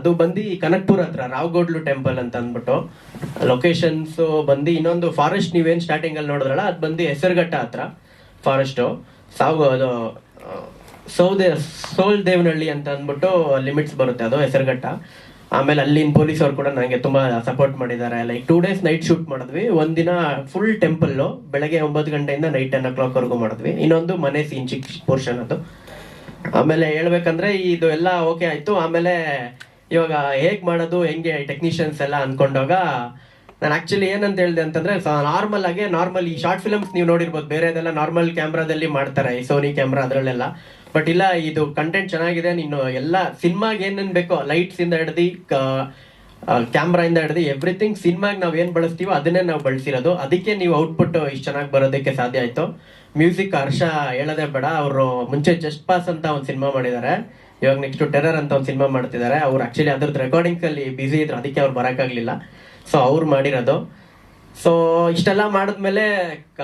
ಅದು ಬಂದು ಕನಕ್ಪುರ್ ಹತ್ರ, ರಾವ್ಗೋಡ್ಲು ಟೆಂಪಲ್ ಅಂತ ಅಂದ್ಬಿಟ್ಟು. ಲೊಕೇಶನ್ಸ್ ಬಂದು ಇನ್ನೊಂದು ಫಾರೆಸ್ಟ್ ನೀವೇನು ಸ್ಟಾರ್ಟಿಂಗ್ ಅಲ್ಲಿ ನೋಡಿದ್ರಲ್ಲ, ಅದು ಬಂದು ಹೆಸರುಘಟ್ಟ ಹತ್ರ ಫಾರೆಸ್ಟ್ ಸಾವು ಅದು, ಸೌದೆ, ಸೋಲ್ ದೇವನಹಳ್ಳಿ ಅಂತ ಅಂದ್ಬಿಟ್ಟು ಲಿಮಿಟ್ಸ್ ಬರುತ್ತೆ ಅದು ಹೆಸರುಘಟ್ಟ. ಆಮೇಲೆ ಅಲ್ಲಿನ ಪೊಲೀಸ್ ಅವ್ರು ಕೂಡ ನನಗೆ ತುಂಬಾ ಸಪೋರ್ಟ್ ಮಾಡಿದ್ದಾರೆ. Like two days night shoot ಮಾಡಿದ್ವಿ. ಒಂದಿನ ಫುಲ್ ಟೆಂಪಲ್ ಬೆಳಗ್ಗೆ ಒಂಬತ್ತು ಗಂಟೆಯಿಂದ ನೈಟ್ ಟೆನ್ ಓ ಕ್ಲಾಕ್ ವರೆಗೂ ಮಾಡಿದ್ವಿ. ಇನ್ನೊಂದು ಮನೆ ಸೀನ್ ಚಿಕ್ಕ ಪೋರ್ಷನ್ ಅದು. ಆಮೇಲೆ ಹೇಳ್ಬೇಕಂದ್ರೆ ಇದು ಎಲ್ಲ ಓಕೆ ಆಯ್ತು. ಆಮೇಲೆ ಇವಾಗ ಹೇಗೆ ಮಾಡೋದು, ಹೆಂಗೆ ಟೆಕ್ನಿಷಿಯನ್ಸ್ ಎಲ್ಲ ಅನ್ಕೊಂಡಾಗ, ನಾನು ಆಕ್ಚುಲಿ ಏನಂತ ಹೇಳಿದೆ ಅಂತಂದ್ರೆ ನಾರ್ಮಲ್ ಆಗಿ ನಾರ್ಮಲ್ ಈ ಶಾರ್ಟ್ ಫಿಲಮ್ಸ್ ನೀವು ನೋಡಿರ್ಬೋದು ಬೇರೆದೆಲ್ಲ ನಾರ್ಮಲ್ ಕ್ಯಾಮ್ರಾದಲ್ಲಿ ಮಾಡ್ತಾರೆ, ಈ ಸೋನಿ ಕ್ಯಾಮ್ರಾ ಅದರಲ್ಲೆಲ್ಲ. ಬಟ್ ಇಲ್ಲ, ಇದು ಕಂಟೆಂಟ್ ಚೆನ್ನಾಗಿದೆ, ನೀನು ಎಲ್ಲ ಸಿನಿಮಾಗೆ ಏನೇನು ಬೇಕೋ ಲೈಟ್ಸ್ ಇಂದ ಹಿಡ್ದು ಕ್ಯಾಮ್ರಾ ಇಂದ ಹಿಡ್ದು ಎವ್ರಿಥಿಂಗ್ ಸಿನಿಮಾಗೆ ನಾವು ಏನು ಬಳಸ್ತೀವೋ, ಅದನ್ನೇ ನಾವು ಬಳಸಿರೋದು. ಅದಕ್ಕೆ ನೀವು ಔಟ್ಪುಟ್ ಇಷ್ಟು ಚೆನ್ನಾಗಿ ಬರೋದಕ್ಕೆ ಸಾಧ್ಯ ಆಯ್ತು. ಮ್ಯೂಸಿಕ್ ಹರ್ಷ ಹೇಳೋದೇ ಬೇಡ, ಅವರು ಮುಂಚೆ ಜಸ್ಟ್ ಪಾಸ್ ಅಂತ ಒಂದು ಸಿನಿಮಾ ಮಾಡಿದ್ದಾರೆ. ಇವಾಗ ನೆಕ್ಸ್ಟ್ ಟೆರರ್ ಅಂತ ಒಂದು ಸಿನಿಮಾ ಮಾಡ್ತಿದ್ದಾರೆ ಅವ್ರು ಆಕ್ಚುಲಿ ಅದ್ರದ್ದು ರೆಕಾರ್ಡಿಂಗ್ಸ್ ಅಲ್ಲಿ ಬಿಸಿ ಇದ್ರು ಅದಕ್ಕೆ ಅವ್ರು ಬರೋಕ್ಕಾಗ್ಲಿಲ್ಲ. ಸೊ ಅವ್ರು ಮಾಡಿರೋದು. ಸೊ ಇಷ್ಟೆಲ್ಲ ಮಾಡಿದ್ಮೇಲೆ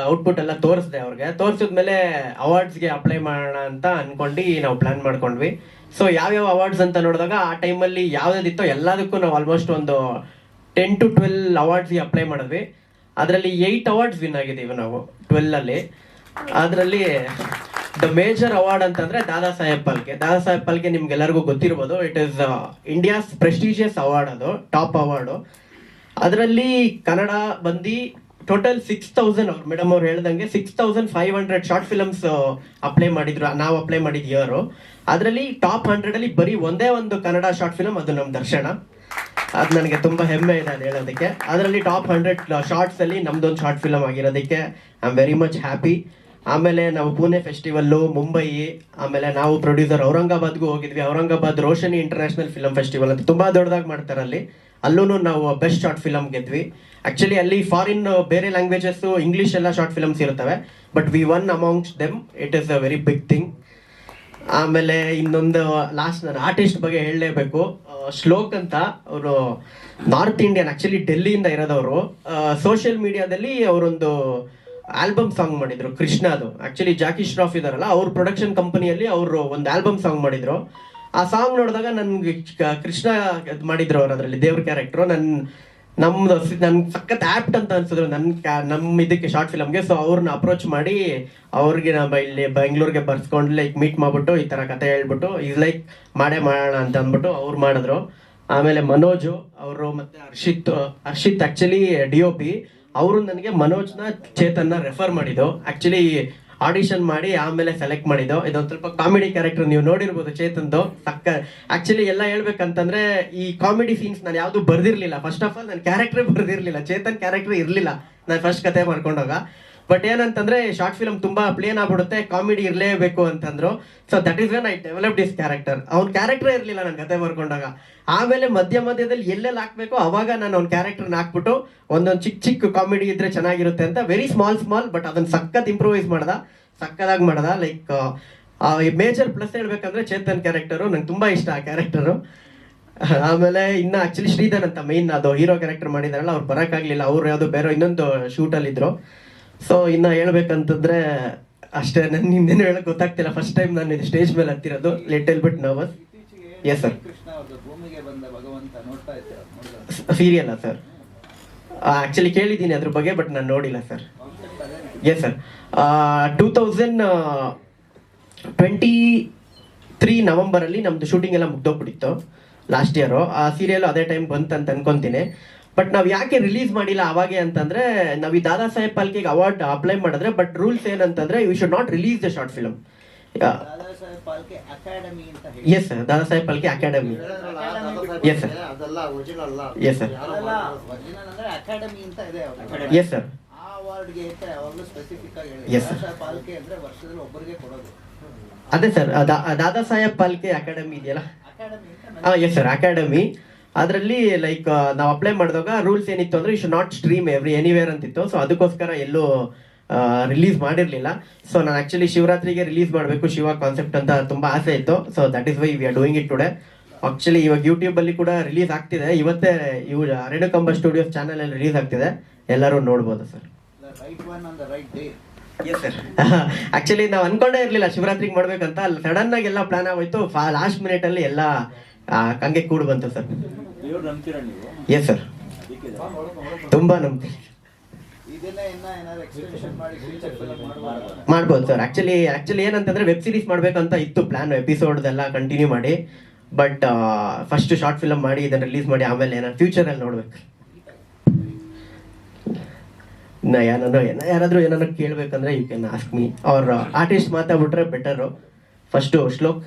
ಔಟ್ಪುಟ್ ಎಲ್ಲ ತೋರಿಸ್ದೆ ಅವ್ರಿಗೆ. ತೋರಿಸಿದ್ಮೇಲೆ ಅವಾರ್ಡ್ಸ್ಗೆ ಅಪ್ಲೈ ಮಾಡೋಣ ಅಂತ ಅನ್ಕೊಂಡು ನಾವು ಪ್ಲಾನ್ ಮಾಡ್ಕೊಂಡ್ವಿ. ಸೊ ಯಾವ್ಯಾವ ಅವಾರ್ಡ್ಸ್ ಅಂತ ನೋಡಿದಾಗ ಆ ಟೈಮಲ್ಲಿ ಯಾವ್ದಾದಿತ್ತೋ ಎಲ್ಲದಕ್ಕೂ ನಾವು ಆಲ್ಮೋಸ್ಟ್ ಒಂದು ಟೆನ್ ಟು ಟ್ವೆಲ್ ಅವಾರ್ಡ್ಸ್ಗೆ ಅಪ್ಲೈ ಮಾಡಿದ್ವಿ. ಅದರಲ್ಲಿ ಏಯ್ಟ್ ಅವಾರ್ಡ್ಸ್ ವಿನ್ ಆಗಿದ್ದೀವಿ ನಾವು ಟ್ವೆಲ್ ಅಲ್ಲಿ. ಅದರಲ್ಲಿ ದ ಮೇಜರ್ ಅವಾರ್ಡ್ ಅಂತಂದ್ರೆ ದಾದಾ ಸಾಹೇಬ್ ಪಾಲ್ಕೆ. ದಾದಾ ಸಾಹೇಬ್ ಪಾಲ್ಕೆ ನಿಮ್ಗೆಲ್ಲರಿಗೂ ಗೊತ್ತಿರ್ಬೋದು. It is India's prestigious award ಅದು ಟಾಪ್ ಅವಾರ್ಡು ಅದರಲ್ಲಿ ಕನ್ನಡ ಬಂದು ಟೋಟಲ್ ಸಿಕ್ಸ್ ತೌಸಂಡ್ ಅವ್ರು. ಮೇಡಮ್ ಅವ್ರು ಹೇಳ್ದಂಗೆ six thousand five hundred short films apply ಮಾಡಿದ್ರು. ನಾವು ಅಪ್ಲೈ ಮಾಡಿದ ಇಯರು ಅದರಲ್ಲಿ ಟಾಪ್ ಹಂಡ್ರೆಡ್ ಅಲ್ಲಿ ಬರೀ ಒಂದೇ ಒಂದು ಕನ್ನಡ ಶಾರ್ಟ್ ಫಿಲಮ್ ಅದು ನಮ್ಮ ದರ್ಶನ. ಅದು ನನಗೆ ತುಂಬಾ ಹೆಮ್ಮೆ ಇದೆ ಅದು ಹೇಳೋದಕ್ಕೆ. ಅದರಲ್ಲಿ ಟಾಪ್ ಹಂಡ್ರೆಡ್ ಶಾರ್ಟ್ಸ್ ಅಲ್ಲಿ ನಮ್ದೊಂದು short film ಆಗಿರೋದಕ್ಕೆ. I am very much happy ಆಮೇಲೆ ನಾವು ಪುಣೆ ಫೆಸ್ಟಿವಲ್ಲು ಮುಂಬೈ ಆಮೇಲೆ ನಾವು ಪ್ರೊಡ್ಯೂಸರ್ ಔರಂಗಾಬಾದ್ಗೂ ಹೋಗಿದ್ವಿ. Aurangabad Roshni international film festival ಅಂತ ತುಂಬಾ ದೊಡ್ಡದಾಗಿ ಮಾಡ್ತಾರೆ ಅಲ್ಲಿ. ಅಲ್ಲೂ ನಾವು ಬೆಸ್ಟ್ ಶಾರ್ಟ್ ಫಿಲಮ್ ಗೆದ್ವಿ. ಆ್ಯಕ್ಚುಲಿ ಅಲ್ಲಿ ಫಾರಿನ್ ಬೇರೆ ಲ್ಯಾಂಗ್ವೇಜಸ್ಸು ಇಂಗ್ಲಿಷ್ ಎಲ್ಲ ಶಾರ್ಟ್ ಫಿಲಮ್ಸ್ ಇರ್ತವೆ but we one amongst them it is a very big thing ಆಮೇಲೆ ಇನ್ನೊಂದು ಲಾಸ್ಟ್ ನಾನು ಆರ್ಟಿಸ್ಟ್ ಬಗ್ಗೆ ಹೇಳಲೇಬೇಕು. ಶ್ಲೋಕ್ ಅಂತ ಅವರು ನಾರ್ತ್ ಇಂಡಿಯನ್ ಆ್ಯಕ್ಚುಲಿ ಡೆಲ್ಲಿಯಿಂದ ಇರೋದವರು. ಸೋಷಿಯಲ್ ಮೀಡಿಯಾದಲ್ಲಿ ಅವರೊಂದು ಆಲ್ಬಮ್ ಸಾಂಗ್ ಮಾಡಿದ್ರು, ಕೃಷ್ಣ ಅದು. ಆಕ್ಚುಲಿ ಜಾಕಿ ಶ್ರಾಫ್ ಇದಾರಲ್ಲ, ಅವ್ರ ಪ್ರೊಡಕ್ಷನ್ ಕಂಪನಿಯಲ್ಲಿ ಅವರು ಒಂದು ಆಲ್ಬಮ್ ಸಾಂಗ್ ಮಾಡಿದ್ರು. ಆ ಸಾಂಗ್ ನೋಡಿದಾಗ ನನ್ಗೆ ಕೃಷ್ಣ ಮಾಡಿದ್ರು ಅವ್ರು ಅದರಲ್ಲಿ, ದೇವ್ರ ಕ್ಯಾರೆಕ್ಟ್ರು ನನ್, ನಮ್ದು ನನ್ ಸಖತ್ ಆಪ್ಟ್ ಅಂತ ಅನ್ಸಿದ್ರು. ನನ್ ಕ್ಯಾ- ನಮ್ ಇದಕ್ಕೆ ಶಾರ್ಟ್ ಫಿಲಮ್ಗೆ ಸೊ ಅವ್ರನ್ನ ಅಪ್ರೋಚ್ ಮಾಡಿ, ಅವ್ರಿಗೆ ನಮ್ಮ ಇಲ್ಲಿ ಬೆಂಗಳೂರಿಗೆ ಬರ್ಸ್ಕೊಂಡು ಲೈಕ್ ಮೀಟ್ ಮಾಡ್ಬಿಟ್ಟು, ಈ ತರ ಕತೆ ಹೇಳ್ಬಿಟ್ಟು, ಇದು ಲೈಕ್ ಮಾಡೇ ಮಾಡೋಣ ಅಂತ ಅಂದ್ಬಿಟ್ಟು ಅವ್ರು ಮಾಡಿದ್ರು. ಆಮೇಲೆ ಮನೋಜು, ಅವರು ಮತ್ತೆ Harshit Harshit actually D O P ಅವರು ನನಗೆ ಮನೋಜ್ನ ಚೇತನ್ನ ರೆಫರ್ ಮಾಡಿದ್ದು. ಆಕ್ಚುಲಿ ಆಡಿಷನ್ ಮಾಡಿ ಆಮೇಲೆ ಸೆಲೆಕ್ಟ್ ಮಾಡಿದ್ದು. ಇದೊಂದು ಸ್ವಲ್ಪ ಕಾಮಿಡಿ ಕ್ಯಾರೆಕ್ಟರ್ ನೀವು ನೋಡಿರ್ಬೋದು ಚೇತನ್ದು. ಸಕ್ಕ ಆಕ್ಚುಲಿ ಎಲ್ಲ ಹೇಳ್ಬೇಕಂತಂದ್ರೆ ಈ ಕಾಮಿಡಿ ಸೀನ್ಸ್ ನಾನು ಯಾವುದು ಬರ್ದಿರ್ಲಿಲ್ಲ. ಫಸ್ಟ್ ಆಫ್ ಆಲ್ ನನ್ನ ಕ್ಯಾರೆಕ್ಟರ್ ಬರ್ದಿರ್ಲಿಲ್ಲ. ಚೇತನ್ ಕ್ಯಾರೆಕ್ಟರ್ ಇರ್ಲಿಲ್ಲ. ನಾನು ಫಸ್ಟ್ ಕತೆ ಮಾಡ್ಕೊಂಡಾಗ. ಬಟ್ ಏನಂತಂದ್ರೆ ಶಾರ್ಟ್ ಫಿಲಮ್ ತುಂಬಾ ಪ್ಲೇನ್ ಆಗ್ಬಿಡುತ್ತೆ ಕಾಮಿಡಿ ಇರಲೇಬೇಕು ಅಂತಂದ್ರು. So that is when I develop is character ಅವ್ನ ಕ್ಯಾರೆಕ್ಟರ್ ಇರಲಿಲ್ಲ ನನ್ನ ಕತೆ ಬರ್ಕೊಂಡಾಗ. ಆಮೇಲೆ ಮಧ್ಯ ಮಧ್ಯದಲ್ಲಿ ಎಲ್ಲೆಲ್ಲಿ ಹಾಕ್ಬೇಕು ಅವಾಗ ನಾನು ಅವ್ನ ಕ್ಯಾರೆಕ್ಟರ್ನ ಹಾಕ್ಬಿಟ್ಟು ಒಂದೊಂದು ಚಿಕ್ಕ ಚಿಕ್ಕ ಕಾಮಿಡಿ ಇದ್ರೆ ಚೆನ್ನಾಗಿರುತ್ತೆ ಅಂತ ವೆರಿ ಸ್ಮಾಲ್ ಸ್ಮಾಲ್ ಬಟ್ ಅದನ್ನ ಸಖತ್ ಇಂಪ್ರೂವೈಸ್ ಮಾಡ್ದ. ಸಕ್ಕದಾಗಿ ಮಾಡ್ದ. ಲೈಕ್ ಮೇಜರ್ ಪ್ಲಸ್ ಹೇಳ್ಬೇಕಂದ್ರೆ ಚೇತನ್ ಕ್ಯಾರೆಕ್ಟರು ನಂಗೆ ತುಂಬಾ ಇಷ್ಟ ಆ ಕ್ಯಾರೆಕ್ಟರು ಆಮೇಲೆ ಇನ್ನ ಆಕ್ಚುಲಿ ಶ್ರೀಧರ್ ಅಂತ ಮೈನ್ ಅದು ಹೀರೋ ಕ್ಯಾರೆಕ್ಟರ್ ಮಾಡಿದಾರಲ್ಲ, ಅವ್ರು ಬರಕ್ಕಾಗ್ಲಿಲ್ಲ. ಅವ್ರು ಯಾವ್ದು ಬೇರೆ ಇನ್ನೊಂದು ಶೂಟ್ ಅಲ್ಲಿ ಇದ್ರು ಸೊ ಇನ್ನ ಹೇಳ್ಬೇಕಂತಂದ್ರೆ ಅಷ್ಟೇ ನನ್ ನಿನ್ನೇನು ಹೇಳಕ್ ಗೊತ್ತಾಗ್ತಿಲ್ಲ. ಫಸ್ಟ್ ಟೈಮ್ ನಾನು ಇದು ಸ್ಟೇಜ್ ಮೇಲೆ ಹತ್ತಿರೋದು little bit nervous yes sir ಸೀರಿಯಲ್ಲ sir actually ಕೇಳಿದ್ದೀನಿ ಅದ್ರ ಬಗ್ಗೆ ಬಟ್ ನಾನು ನೋಡಿಲ್ಲ sir yes sir two thousand twenty three ನವಂಬರಲ್ಲಿ ನಮ್ಮದು ಶೂಟಿಂಗ್ ಎಲ್ಲ ಮುಗ್ದೋಗ್ಬಿಟ್ಟಿತ್ತು ಲಾಸ್ಟ್ ಇಯರು ಆ ಸೀರಿಯಲ್ ಅದೇ ಟೈಮ್ ಬಂತು ಅಂತ ಅನ್ಕೊಂತೀನಿ. ಬಟ್ ನಾವು ಯಾಕೆ ರಿಲೀಸ್ ಮಾಡಿಲ್ಲ ಅವಾಗೆ ಅಂತಂದ್ರೆ ನಾವು ಈ ದಾದಾ ಸಾಹೇಬ್ ಪಾಲ್ಕೆಗೆ ಅವಾರ್ಡ್ ಅಪ್ಲೈ ಮಾಡಿದ್ರೆ ಬಟ್ ರೂಲ್ಸ್ ಏನಂತಂದ್ರೆ you should not release the short film Dada Saheb Phalke academy ಅಂತ ಹೇಳಿ. Yes sir Dada Saheb Phalke academy yes sir yes sir. Yes sir yes ಅವಾರ್ಡ್ಗೆ ಅಂತ ಯಾವಾಗಲೂ ಸ್ಪೆಸಿಫಿಕ್ ಆಗಿ ಹೇಳಿ ದಾದಾ ಸಾಹೇಬ್ ಪಾಲ್ಕೆ ಅಂದ್ರೆ ವರ್ಷದಲ್ಲಿ ಒಬ್ಬರಿಗೆ ಕೊಡೋದು. ಅದೇ ಸರ್ ದಾದಾ ಸಾಹೇಬ್ ಪಾಲ್ಕೆ ಅಕಾಡೆಮಿ ಇದೆಯಲ್ಲ? ಅಕಾಡೆಮಿ ಅಂತ ಹಾ ಎಸ್ ಸರ್ ಅಕಾಡೆಮಿ ಅದರಲ್ಲಿ ಲೈಕ್ ನಾವು ಅಪ್ಲೈ ಮಾಡಿದಾಗ ರೂಲ್ಸ್ ಏನಿತ್ತು ಅಂದ್ರೆ you not stream every anywhere ಅಂತಿತ್ತು. ಸೊ ಅದಕ್ಕೋಸ್ಕರ ಎಲ್ಲೂ ರಿಲೀಸ್ ಮಾಡಿರಲಿಲ್ಲ. ಸೊ ನಾನು ಆಕ್ಚುಲಿ ಶಿವರಾತ್ರಿಗೆ ರಿಲೀಸ್ ಮಾಡಬೇಕು ಶಿವ ಕಾನ್ಸೆಪ್ಟ್ ಅಂತ ತುಂಬಾ ಆಸೆ ಇತ್ತು. So that is why we are doing it today actually ಇವಾಗ ಯೂಟ್ಯೂಬ್ ಅಲ್ಲಿ ಕೂಡ ರಿಲೀಸ್ ಆಗ್ತಿದೆ. ಇವತ್ತೇ ಇವು ರೇಣುಕಂಬ ಸ್ಟುಡಿಯೋಸ್ ಚಾನಲ್ ಅಲ್ಲಿ ರಿಲೀಸ್ ಆಗ್ತಿದೆ. ಎಲ್ಲರೂ ನೋಡ್ಬೋದು sir. Right one on the right day actually ನಾವು ಅನ್ಕೊಂಡೇ ಇರ್ಲಿಲ್ಲ ಶಿವರಾತ್ರಿಗೆ ಮಾಡ್ಬೇಕಂತ. ಸಡನ್ ಆಗಿ ಎಲ್ಲ ಪ್ಲಾನ್ ಆಗೋಯ್ತು. ಲಾಸ್ಟ್ ಮಿನಿಟ್ ಅಲ್ಲಿ ಎಲ್ಲ ಕಂಗೆ ಕೂಡ ಬಂತು ಸರ್. ಎಸ್ ಸರ್ ತುಂಬಾ ಏನಾದ್ರು ಮಾಡುವಾಗ ಮಾಡ್ಬೋದು? ಸರ್ ಆಕ್ಚುಲಿ ಆಕ್ಚುಲಿ ಏನಂತಂದ್ರೆ ವೆಬ್ ಸೀರೀಸ್ ಮಾಡ್ಬೇಕಂತ ಇತ್ತು ಪ್ಲಾನ್ ಎಪಿಸೋಡ್ ಎಲ್ಲ ಕಂಟಿನ್ಯೂ ಮಾಡಿ. ಬಟ್ ಫಸ್ಟ್ ಶಾರ್ಟ್ ಫಿಲಮ್ ಮಾಡಿ ಇದನ್ನ ರಿಲೀಸ್ ಮಾಡಿ ಆಮೇಲೆ ಏನಾದ್ರು ಫ್ಯೂಚರ್ ಅಲ್ಲಿ ನೋಡ್ಬೇಕು. ಇನ್ನ ಯಾರನ್ನೋ ಏನ ಯಾರಾದ್ರೂ ಏನಾದ್ರು ಕೇಳ್ಬೇಕಂದ್ರೆ ಯು ಕ್ಯಾನ್ ಆಸ್ಕ್ ಮೀ ಅವ್ರ artist ಮಾತಾಡ್ಬಿಟ್ರೆ better first Shlok.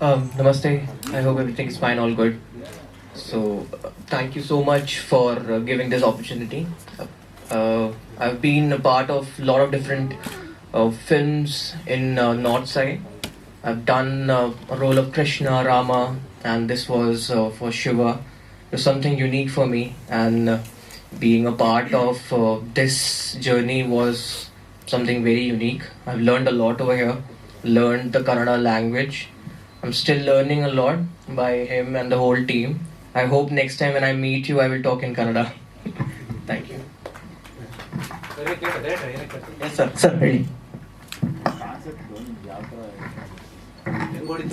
Um, namaste. I hope everything is fine, all good. So, uh, thank you so much for uh, giving this opportunity. Uh, I've been a part of a lot of different uh, films in uh, North Side. I've done uh, a role of Krishna, Rama, and this was uh, for Shiva. It was something unique for me, and being a part of this journey was something very unique. I've learned a lot over here, learned the Kannada language. I'm still learning a lot by him and the whole team. I hope next time when I meet you, I will talk in Kannada. Thank you. Concept ನಿಮ್ಗೆ ಯಾವ ಥರ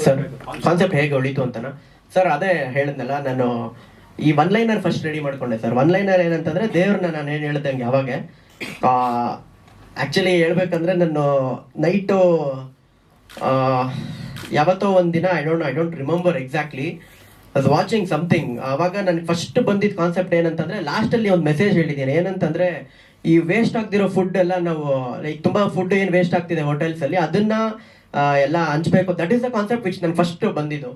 sir concept ಹೇಗೆ ಹೊಳಿತು ಅಂತನಾ sir ಅದೇ ಹೇಳಿದ್ನಲ್ಲ ನಾನು ಈ ಒನ್ ಲೈನರ್ ಫಸ್ಟ್ ರೆಡಿ ಮಾಡ್ಕೊಂಡೆ ಸರ್ ಒನ್ ಲೈನರ್ ಏನಂತಂದ್ರೆ ದೇವ್ರನ್ನ ನಾನು ಏನು ಹೇಳ್ದಂಗೆ ಅವಾಗ ಆ್ಯಕ್ಚುಲಿ ಹೇಳ್ಬೇಕಂದ್ರೆ ನಾನು ನೈಟು ಯಾವತ್ತೋ ಒಂದು ದಿನ I don't I don't remember exactly as watching something ಅವಾಗ ನನಗೆ ಫಸ್ಟ್ ಬಂದಿದ್ದ ಕಾನ್ಸೆಪ್ಟ್ ಏನಂತಂದ್ರೆ ಲಾಸ್ಟಲ್ಲಿ ಒಂದು ಮೆಸೇಜ್ ಹೇಳಿದ್ದೀನಿ. ಏನಂತಂದ್ರೆ, ಈ ವೇಸ್ಟ್ ಆಗ್ತಿರೋ ಫುಡ್ ಎಲ್ಲ ನಾವು ಲೈಕ್ ತುಂಬಾ ಫುಡ್ ಏನು ವೇಸ್ಟ್ ಆಗ್ತಿದೆ ಹೋಟೆಲ್ಸ್ ಅಲ್ಲಿ, ಅದನ್ನ ಎಲ್ಲ ಹಂಚ್ಬೇಕು. That is the concept which ನಾನು ಫಸ್ಟ್ ಬಂದಿದ್ದು.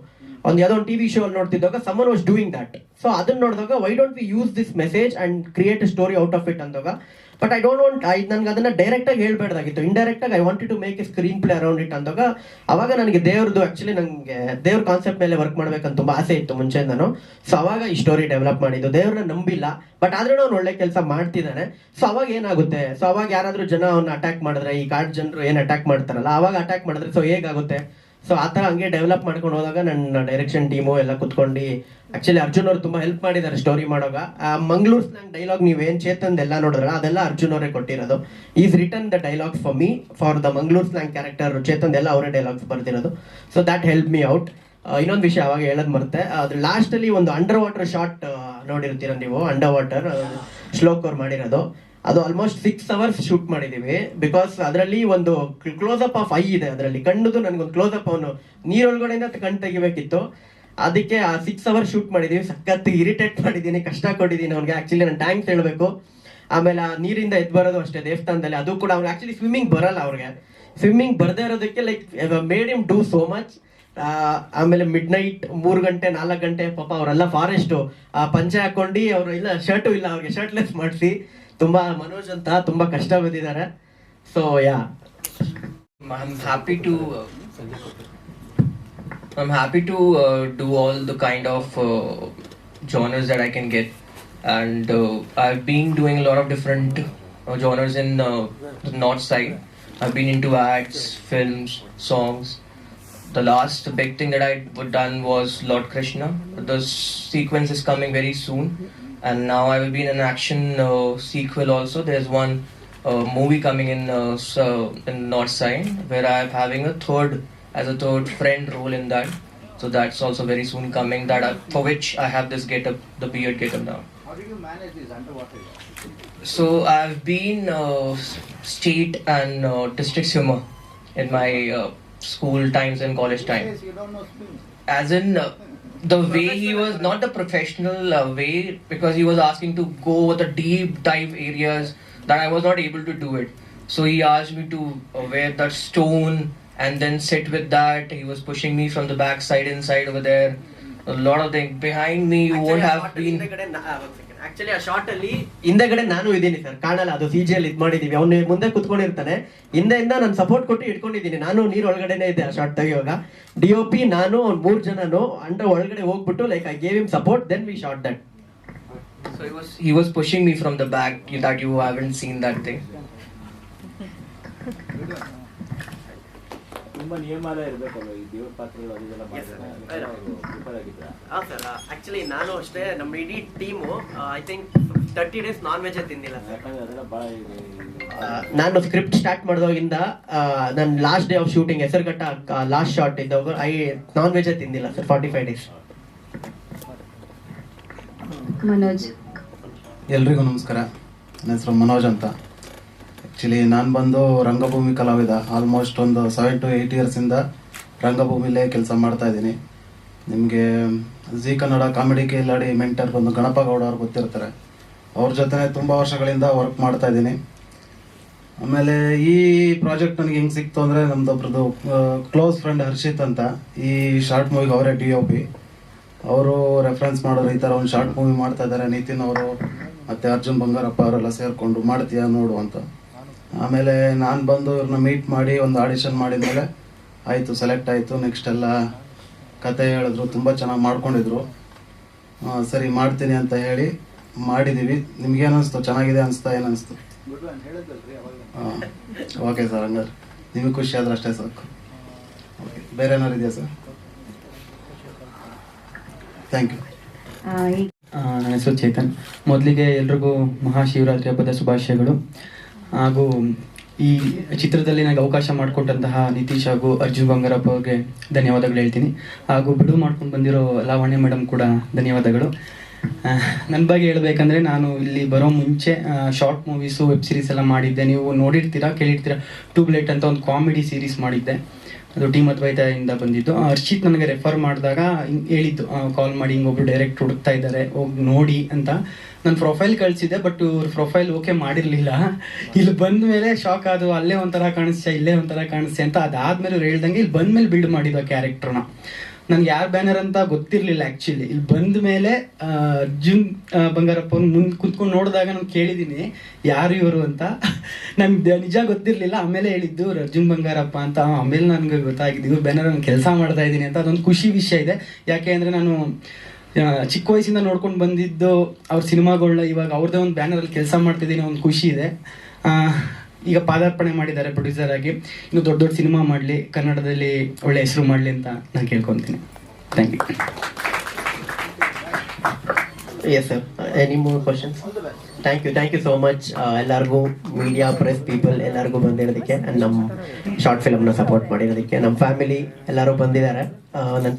ಒಂದು ಯಾವುದೋ ಒಂದು ಟಿವಿ ಶೋ ಅಲ್ಲಿ ನೋಡ್ತಿದ್ದಾಗ someone was doing that so ಅದನ್ನ ನೋಡಿದಾಗ why don't we use this message and create a story out of it ಅಂದಾಗ but I don't want I ನನ್ಗೆ ಅದನ್ನ ಡೈರೆಕ್ಟ್ ಆಗಿ ಹೇಳ್ಬೇಡ್ದಾಗಿತ್ತು. ಇಂಡೈರೆಕ್ಟ್ ಆಗಿ I wanted to make a screenplay around it ಅಂದಾಗ, ಅವಾಗ ನನಗೆ ದೇವ್ರದ್ದು ಆಕ್ಚುಲಿ ನನಗೆ ದೇವ್ರ ಕಾನ್ಸೆಪ್ಟ್ ಮೇಲೆ ವರ್ಕ್ ಮಾಡ್ಬೇಕಂತ ತುಂಬಾ ಆಸೆ ಇತ್ತು ಮುಂಚೆ ನಾನು ಸೊ ಅವಾಗ ಈ ಸ್ಟೋರಿ ಡೆವಲಪ್ ಮಾಡಿದ್ದು. ದೇವ್ರನ್ನ ನಂಬಿಲ್ಲ. ಬಟ್ ಆದ್ರೆ ಅವ್ನು ಒಳ್ಳೆ ಕೆಲಸ ಮಾಡ್ತಿದ್ದಾನೆ ಸೊ ಅವಾಗ ಏನಾಗುತ್ತೆ? ಸೊ ಅವಾಗ ಯಾರಾದರೂ ಜನ ಅವ್ನ ಅಟ್ಯಾಕ್ ಮಾಡಿದ್ರೆ, ಈ ಕಾರ್ಡ್ ಜನರು ಏನು ಅಟ್ಯಾಕ್ ಮಾಡ್ತಾರಲ್ಲ, ಅವಾಗ ಅಟ್ಯಾಕ್ ಮಾಡಿದ್ರೆ ಸೊ ಹೇಗಾಗುತ್ತೆ? ಸೊ ಆ ಥರ ಹಂಗೆ ಡೆವಲಪ್ ಮಾಡ್ಕೊಂಡು ಹೋದಾಗ ನನ್ನ ಡೈರೆಕ್ಷನ್ ಟೀಮು ಎಲ್ಲ ಕುತ್ಕೊಂಡು ಆಕ್ಚುಲಿ ಅರ್ಜುನ್ ಅವರು ತುಂಬಾ ಹೆಲ್ಪ್ ಮಾಡಿದ್ದಾರೆ ಸ್ಟೋರಿ ಮಾಡುವಾಗ. ಆ ಮಂಗಳೂರು ಡೈಲಾಗ್ ಏನ್ ಚೇತನ್ ಎಲ್ಲ ನೋಡಿದ್ರಲ್ಲ, ಅದೆಲ್ಲ ಅರ್ಜುನ್ ಅವರೇ ಕೊಟ್ಟಿರೋದು. Is return the dialogue for me for the Mangalore slang character Chetan ಎಲ್ಲ ಅವರೇ dialogues ಬರ್ತಿರೋದು so that help me out ಇನ್ನೊಂದು ವಿಷಯ ಅವಾಗ ಹೇಳದ್ ಮರುತ್ತೆ ಅದ್ರ ಲಾಸ್ಟ್ ಅಲ್ಲಿ ಒಂದು ಅಂಡರ್ ವಾಟರ್ ಶಾಟ್ ನೋಡಿರ್ತೀರ ನೀವು? ಅಂಡರ್ ವಾಟರ್ ಶ್ಲೋಕ್ ಅವ್ರು ಮಾಡಿರೋದು. ಅದು ಆಲ್ಮೋಸ್ಟ್ ಸಿಕ್ಸ್ ಅವರ್ಸ್ ಶೂಟ್ ಮಾಡಿದೀವಿ. ಬಿಕಾಸ್ ಅದರಲ್ಲಿ ಒಂದು ಕ್ಲೋಸ್ ಅಪ್ ಆಫ್ ಐ ಇದೆ ಅದರಲ್ಲಿ. ಕಣ್ಣದು ನನಗೊಂದು ಕ್ಲೋಸ್ ಅಪ್ ಅವನು ನೀರೊಳಗಡೆಯಿಂದ ಕಣ್ ತೆಗಿಬೇಕಿತ್ತು. ಅದಕ್ಕೆ ಆ ಸಿಕ್ಸ್ ಅವರ್ ಶೂಟ್ ಮಾಡಿದೀವಿ, ಸಖತ್ ಇರಿಟೇಟ್ ಮಾಡಿದ್ದೀನಿ ಕಷ್ಟ ಕೊಟ್ಟಿದ್ದೀನಿ ಅವ್ನಿಗೆ. ಆಕ್ಚುಲಿ ನಾನು ಟ್ಯಾಂಕ್ಸ್ ಹೇಳಬೇಕು. ಆಮೇಲೆ ಆ ನೀರಿಂದ ಎದ್ದು ಬರೋದು ಅಷ್ಟೇ, ದೇವಸ್ಥಾನದಲ್ಲಿ. ಅದು ಕೂಡ ಅವ್ನು ಆಕ್ಚುಲಿ ಸ್ವಿಮ್ಮಿಂಗ್ ಬರಲ್ಲ ಅವ್ರಿಗೆ. ಸ್ವಿಮ್ಮಿಂಗ್ ಬರದೇ ಇರೋದಕ್ಕೆ like made him do so much ಆಮೇಲೆ ಮಿಡ್ ನೈಟ್ ಮೂರು ಗಂಟೆ, ನಾಲ್ಕು ಗಂಟೆ, ಪಾಪ ಅವರೆಲ್ಲ ಫಾರೆಸ್ಟ್ ಪಂಚೆ ಹಾಕೊಂಡು ಅವರು ಇಲ್ಲ ಶರ್ಟು ಇಲ್ಲ ಅವ್ರಿಗೆ ಶರ್ಟ್ಲೆಸ್ ಮಾಡಿಸಿ. ತುಂಬಾ ಮನೋಜ್ ಅಂತ, ತುಂಬಾ ಕಷ್ಟ ಬಂದಿದ್ದಾರೆ. So yeah I happy to. I'm happy to uh, do all the kind of uh, genres that I can get, and uh, I've been doing a lot of different uh, genres in uh, the north side. I've been into ads, films, songs. The last big thing that I have done was Lord Krishna. The sequence is coming very soon, and now I will be in an action uh, sequel also. There's one movie coming in in North Side where I'm having a third as a third friend role in that. So that's also very soon coming. That I, for which I have this get up, the beard get up now. How did you manage this underwater? So I've been uh, state and uh, district swimmer in my uh, school times and college time. Yes, you don't know swim. As in uh, the way he was not the professional uh, way because he was asking to go with the deep dive areas that I was not able to do it. So he asked me to uh, wear that stone and then sit with that. He was pushing me from the back side inside over there. A lot of things behind me. You won't have been. Actually ಆ shot ಅಲ್ಲಿ ಹಿಂದೆಗಡೆ ನಾನು ಇದ್ದೀನಿ sir ಕಾಣಲ್ಲ ಅದು C G ಅಲ್ಲಿ ಇದ್ ಮಾಡಿದೀವಿ ಅವ್ನು ಮುಂದೆ ಕುತ್ಕೊಂಡಿರ್ತಾನೆ ಹಿಂದೆಯಿಂದ ನಾನು ಸಪೋರ್ಟ್ ಕೊಟ್ಟು ಇಟ್ಕೊಂಡಿದ್ದೀನಿ ನಾನು ನೀರ್ ಒಳಗಡೆನೆ ಇದ್ದೆ ಆ ಶಾರ್ಟ್ ತೆಗಿಯುವಾಗ ಡಿ ಒ ಪಿ ನಾನು ಅವ್ನ್ ಮೂರ್ ಜನನು ಅಂಡರ್ ಒಳಗಡೆ ಹೋಗ್ಬಿಟ್ಟು like I gave him support then we shot that So he was he was pushing me from the back that you haven't seen that thing. ತುಂಬಾ ನಿಯಮಾಲ ಇರಬೇಕಲ್ಲ ಈ ದೇವ್ರ ಪಾತ್ರಗಳು ಅದೆಲ್ಲ ಪ್ರಿಪೇರ್ ಸರ್ ಆಕ್ಚುಲಿ ನಾನು ಅಷ್ಟೇ ನಮ್ಮ ಇಡೀ team I think thirty days non veg ತಿಂದಿಲ್ಲ ಸರ್ ಯಾಕಂದ್ರೆ ಅದೆಲ್ಲ ಭಾಳ ಇದೆ ನಾನು ಸ್ಕ್ರಿಪ್ಟ್ ಸ್ಟಾರ್ಟ್ ಮಾಡಿದಾಗಿಂದ ನನ್ನ last day of shooting Hesaraghatta last shot ಇದ್ದಾಗ ಐ ನಾನ್ ವೆಜ್ ತಿಂದಿಲ್ಲ sir forty five days Manoj. ಎಲ್ರಿಗೂ ನಮಸ್ಕಾರ. ನನ್ನ ಹೆಸರು ಮನೋಜ್ ಅಂತ. ಆ್ಯಕ್ಚುಲಿ ನಾನು ಬಂದು ರಂಗಭೂಮಿ ಕಲಾವಿದ. ಆಲ್ಮೋಸ್ಟ್ ಒಂದು ಸೆವೆನ್ ಟು ಏಯ್ಟ್ ಇಯರ್ಸಿಂದ ರಂಗಭೂಮಿಲೇ ಕೆಲಸ ಮಾಡ್ತಾ ಇದ್ದೀನಿ. ನಿಮಗೆ ಜೀ ಕನ್ನಡ ಕಾಮಿಡಿ ಕಿಲಾಡಿ ಮೆಂಟರ್ ಬಂದು ಗಣಪ ಗೌಡ ಅವ್ರು ಗೊತ್ತಿರ್ತಾರೆ. ಅವ್ರ ಜೊತೆ ತುಂಬ ವರ್ಷಗಳಿಂದ ವರ್ಕ್ ಮಾಡ್ತಾ ಇದ್ದೀನಿ. ಆಮೇಲೆ ಈ ಪ್ರಾಜೆಕ್ಟ್ ನನಗೆ ಹೆಂಗೆ ಸಿಕ್ತು ಅಂದರೆ ನಮ್ದೊಬ್ರದ್ದು ಕ್ಲೋಸ್ ಫ್ರೆಂಡ್ ಹರ್ಷಿತ್ ಅಂತ, ಈ ಶಾರ್ಟ್ ಮೂವಿಗೆ ಅವರೇ ಡಿ ಒ ಪಿ ಅವರು ರೆಫರೆನ್ಸ್ ಮಾಡೋರು ಈ ಥರ ಒಂದು ಶಾರ್ಟ್ ಮೂವಿ ಮಾಡ್ತಾ ಇದ್ದಾರೆ. ನಿತಿನ್ ಅವರು ಮತ್ತು ಅರ್ಜುನ್ ಬಂಗಾರಪ್ಪ ಅವರೆಲ್ಲ ಸೇರಿಕೊಂಡು ಮಾಡ್ತೀಯಾ ನೋಡು ಅಂತ. ಆಮೇಲೆ ನಾನು ಬಂದು ಇವ್ರನ್ನ ಮೀಟ್ ಮಾಡಿ ಒಂದು ಆಡಿಷನ್ ಮಾಡಿದ್ಮೇಲೆ ಆಯಿತು ಸೆಲೆಕ್ಟ್ ಆಯಿತು ನೆಕ್ಸ್ಟ್ ಎಲ್ಲ ಕತೆ ಹೇಳಿದ್ರು, ತುಂಬ ಚೆನ್ನಾಗಿ ಮಾಡ್ಕೊಂಡಿದ್ರು. ಸರಿ, ಮಾಡ್ತೀನಿ ಅಂತ ಹೇಳಿ ಮಾಡಿದ್ದೀವಿ ನಿಮ್ಗೇನು ಅನಿಸ್ತು? ಚೆನ್ನಾಗಿದೆ ಅನಿಸ್ತಾ ಏನು ಅನಿಸ್ತು? ಓಕೆ ಸರ್ ಹಂಗಾರೆ ನಿಮಗೆ ಖುಷಿ ಆದ್ರೆ ಅಷ್ಟೇ ಸಾಕು ಓಕೆ ಬೇರೆ ಏನಾರು ಇದೆಯಾ ಸರ್ ಥ್ಯಾಂಕ್ ಯು ನನ್ನ ಹೆಸರು ಚೇತನ್. ಮೊದಲಿಗೆ ಎಲ್ರಿಗೂ ಮಹಾಶಿವರಾತ್ರಿ ಹಬ್ಬದ ಶುಭಾಶಯಗಳು. ಹಾಗೂ ಈ ಚಿತ್ರದಲ್ಲಿ ನನಗೆ ಅವಕಾಶ ಮಾಡಿಕೊಟ್ಟಂತಹ ನಿತೀಶ್ ಹಾಗೂ ಅರ್ಜುನ್ ಬಂಗಾರಪ್ಪ ಅವ್ರಿಗೆ ಧನ್ಯವಾದಗಳು ಹೇಳ್ತೀನಿ. ಹಾಗೂ ಬಿಡುವು ಮಾಡ್ಕೊಂಡು ಬಂದಿರೋ ಲಾವಣ್ಯ ಮೇಡಮ್ ಕೂಡ ಧನ್ಯವಾದಗಳು. ನನ್ನ ಬಗ್ಗೆ ಹೇಳ್ಬೇಕಂದ್ರೆ ನಾನು ಇಲ್ಲಿ ಬರೋ ಮುಂಚೆ ಶಾರ್ಟ್ ಮೂವೀಸು ವೆಬ್ ಸೀರೀಸ್ ಎಲ್ಲ ಮಾಡಿದ್ದೆ. ನೀವು ನೋಡಿರ್ತೀರಾ, ಕೇಳಿರ್ತೀರಾ? ಟ್ಯೂಬ್ಲೈಟ್ ಅಂತ ಒಂದು ಕಾಮಿಡಿ ಸೀರೀಸ್ ಮಾಡಿದ್ದೆ. ಅದು ಟೀಮ್ ಅದ್ವೈತದಿಂದ ಬಂದಿದ್ದು. ಹರ್ಷಿತ್ ನನಗೆ ರೆಫರ್ ಮಾಡಿದಾಗ ಹೇಳಿದ್ದು ಕಾಲ್ ಮಾಡಿ ಹಿಂಗೊಬ್ರು ಡೈರೆಕ್ಟ್ ಹುಡುಕ್ತಾ ಇದ್ದಾರೆ, ಹೋಗಿ ನೋಡಿ ಅಂತ. ನನ್ನ ಪ್ರೊಫೈಲ್ ಕಳಿಸಿದ್ದೆ ಬಟ್ ಇವ್ರ ಪ್ರೊಫೈಲ್ ಓಕೆ ಮಾಡಿರಲಿಲ್ಲ. ಇಲ್ಲಿ ಬಂದ ಮೇಲೆ ಶಾಕ್ ಅದು ಅಲ್ಲೇ ಒಂಥರ ಕಾಣಿಸ್ತಾ ಇಲ್ಲೇ ಒಂಥರ ಕಾಣಿಸ್ತೆ ಅಂತ ಅದಾದ್ಮೇಲೆ ಇವ್ರು ಹೇಳ್ದಂಗೆ ಇಲ್ಲಿ ಬಂದ ಮೇಲೆ ಬಿಲ್ಡ್ ಮಾಡಿದ ಕ್ಯಾರೆಕ್ಟರ್ನ ನನ್ಗೆ ಯಾರು ಬ್ಯಾನರ್ ಅಂತ ಗೊತ್ತಿರಲಿಲ್ಲ ಆ್ಯಕ್ಚುಲಿ ಇಲ್ಲಿ ಬಂದ ಮೇಲೆ ಆ, ಬಂಗಾರಪ್ಪ ಮುಂದೆ ಕುತ್ಕೊಂಡು ನೋಡಿದಾಗ ನಾನು ಕೇಳಿದ್ದೀನಿ ಯಾರು ಇವರು ಅಂತ. ನನಗೆ ನಿಜ ಗೊತ್ತಿರಲಿಲ್ಲ ಆಮೇಲೆ ಹೇಳಿದ್ದು ಅರ್ಜುನ್ ಬಂಗಾರಪ್ಪ ಅಂತ. ಆಮೇಲೆ ನನಗೆ ಗೊತ್ತಾಗಿದ್ದು ಬ್ಯಾನರ್ ನಾನು ಕೆಲಸ ಮಾಡ್ತಾ ಇದ್ದೀನಿ ಅಂತ ಅದೊಂದು ಖುಷಿ ವಿಷಯ ಇದೆ. ಯಾಕೆ ಅಂದರೆ ನಾನು ಚಿಕ್ಕ ವಯಸ್ಸಿಂದ ನೋಡ್ಕೊಂಡು ಬಂದಿದ್ದು ಅವ್ರ ಸಿನಿಮಾಗಳನ್ನ ಇವಾಗ ಅವ್ರದ್ದೇ ಒಂದು ಬ್ಯಾನರಲ್ಲಿ ಕೆಲಸ ಮಾಡ್ತಿದ್ದೀನಿ, ಒಂದು ಖುಷಿ ಇದೆ. ಈಗ ಪಾದಾರ್ಪಣೆ ಮಾಡಿದ್ದಾರೆ ಪ್ರೊಡ್ಯೂಸರ್ ಆಗಿ. ಇನ್ನು ದೊಡ್ಡ ದೊಡ್ಡ ಸಿನಿಮಾ ಮಾಡಲಿ, ಕನ್ನಡದಲ್ಲಿ ಒಳ್ಳೆ ಹೆಸರು ಮಾಡಲಿ ಅಂತ ನಾನು ಕೇಳ್ಕೊತೀನಿ. Thank you yes sir any more questions thank you thank you so much ಎಲ್ಲರಿಗೂ ಮೀಡಿಯಾ ಪ್ರೆಸ್ ಪೀಪಲ್ ಎಲ್ಲರಿಗೂ ಬಂದಿರೋದಕ್ಕೆ ನಮ್ಮ ಶಾರ್ಟ್ ಫಿಲಮ್ನ ಸಪೋರ್ಟ್ ಮಾಡಿರೋದಕ್ಕೆ. ನಮ್ಮ ಫ್ಯಾಮಿಲಿ ಎಲ್ಲರೂ ಬಂದಿದ್ದಾರೆ. ನನ್ನ